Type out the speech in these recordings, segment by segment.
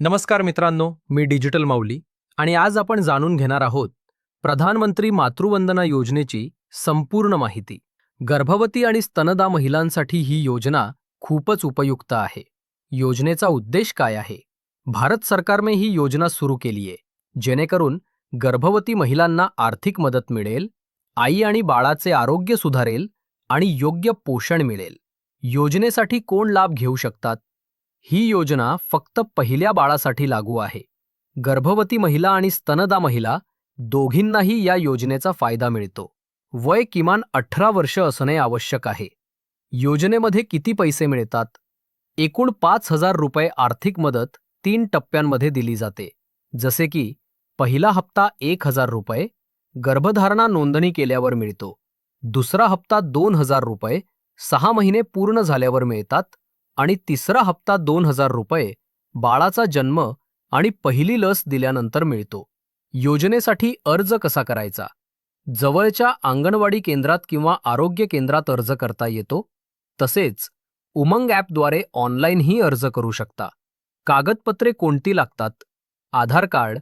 नमस्कार मित्रांनो मी डिजिटल माऊली आणि आज आपण जाणून घेणार आहोत प्रधानमंत्री मातृवंदना योजनेची संपूर्ण माहिती. गर्भवती आणि स्तनदा महिलांसाठी ही योजना खूपच उपयुक्त आहे. योजनेचा उद्देश काय आहे? भारत सरकारने ही योजना सुरू केली आहे जेणेकरून गर्भवती महिलांना आर्थिक मदत मिळेल आई आणि बाळाचे आरोग्य सुधारेल आणि योग्य पोषण मिळेल. योजनेसाठी कोण लाभ घेऊ शकतात? ही योजना फक्त पहिल्या बाळासाठी लागू आहे. गर्भवती महिला आणि स्तनदा महिला दोघींनाही या योजनेचा फायदा मिळतो. वय किमान अठरा वर्ष असणे आवश्यक आहे. योजनेमध्ये किती पैसे मिळतात? एकूण पाच हजार रुपये आर्थिक मदत तीन टप्प्यांमध्ये दिली जाते. जसे की पहिला हप्ता एक हजार रुपये गर्भधारणा नोंदणी केल्यावर मिळतो. दुसरा हप्ता दोन हजार रुपये सहा महिने पूर्ण झाल्यावर मिळतात. आणि तिसरा हप्ता दोन हजार रुपये बाळाचा जन्म आणि पहिली लस दिल्यानंतर मिळतो. योजनेसाठी अर्ज कसा करायचा? जवळच्या अंगणवाडी केंद्रात किंवा आरोग्य केंद्रात अर्ज करता येतो? तसेच उमंग ॲपद्वारे ऑनलाईनही अर्ज करू शकता. कागदपत्रे कोणती लागतात? आधार कार्ड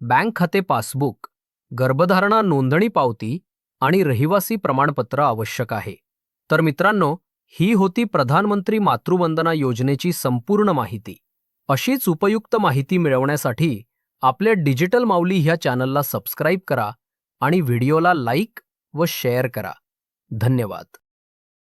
बँक खाते पासबुक गर्भधारणा नोंदणी पावती आणि रहिवासी प्रमाणपत्र आवश्यक आहे. तर मित्रांनो ही होती प्रधानमंत्री मातृवंदना योजनेची संपूर्ण माहिती. अशीच उपयुक्त माहिती मिळवण्यासाठी आपल्या डिजिटल माऊली ह्या चॅनलला सबस्क्राईब करा आणि व्हिडिओला लाईक व शेअर करा. धन्यवाद.